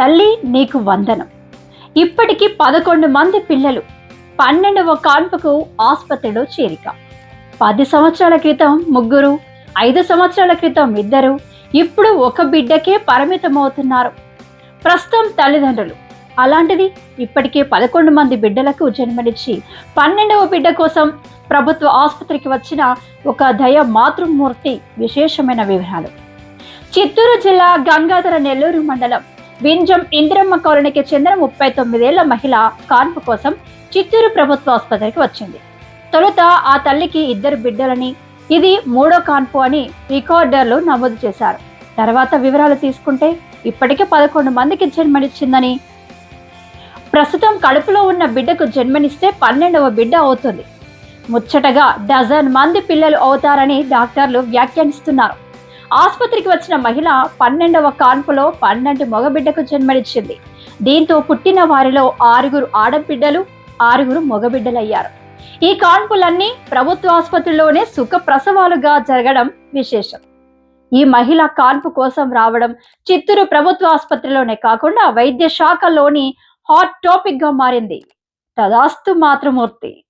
తల్లి నీకు వందనం. ఇప్పటికి పదకొండు మంది పిల్లలు పన్నెండవ కాన్పుకు ఆసుపత్రిలో చేరిక. పది సంవత్సరాల క్రితం ముగ్గురు ఐదు సంవత్సరాల క్రితం ఇద్దరు ఇప్పుడు ఒక బిడ్డకే పరిమితమవుతున్నారు. ప్రస్తుతం తల్లిదండ్రులు. అలాంటిది ఇప్పటికే పదకొండు మంది బిడ్డలకు జన్మనిచ్చి పన్నెండవ బిడ్డ కోసం ప్రభుత్వ ఆసుపత్రికి వచ్చిన ఒక దయ మాతృమూర్తి విశేషమైన వివరాలు. చిత్తూరు జిల్లా గంగాధర నెల్లూరు మండలం వింజం ఇందిరమ్మ కాలనీకి చెందిన ముప్పై తొమ్మిదేళ్ళ మహిళ కాన్పు కోసం చిత్తూరు ప్రభుత్వ ఆసుపత్రికి వచ్చింది. తొలుత ఆ తల్లికి ఇద్దరు బిడ్డలని ఇది మూడో కాన్పు అని రికార్డర్లు నమోదు చేశారు. తర్వాత వివరాలు తీసుకుంటే ఇప్పటికే పదకొండు మందికి జన్మనిచ్చిందని. ప్రస్తుతం కడుపులో ఉన్న బిడ్డకు జన్మనిస్తే పన్నెండవ బిడ్డ అవుతుంది. ముచ్చటగా డజన్ మంది పిల్లలు అవుతారని డాక్టర్లు వ్యాఖ్యానిస్తున్నారు. ఆసుపత్రికి వచ్చిన మహిళ పన్నెండవ కాన్పులో పన్నెండు మగబిడ్డకు జన్మనిచ్చింది. దీంతో పుట్టిన వారిలో ఆరుగురు ఆడబిడ్డలు ఆరుగురు మగబిడ్డలయ్యారు. ఈ కాన్పులన్నీ ప్రభుత్వ ఆసుపత్రిలోనే సుఖ ప్రసవాలుగా జరగడం విశేషం. ఈ మహిళ కాన్పు కోసం రావడం చిత్తూరు ప్రభుత్వ ఆసుపత్రిలోనే కాకుండా వైద్య శాఖలోని హాట్ టాపిక్గా మారింది. తదాస్తు మాతృమూర్తి.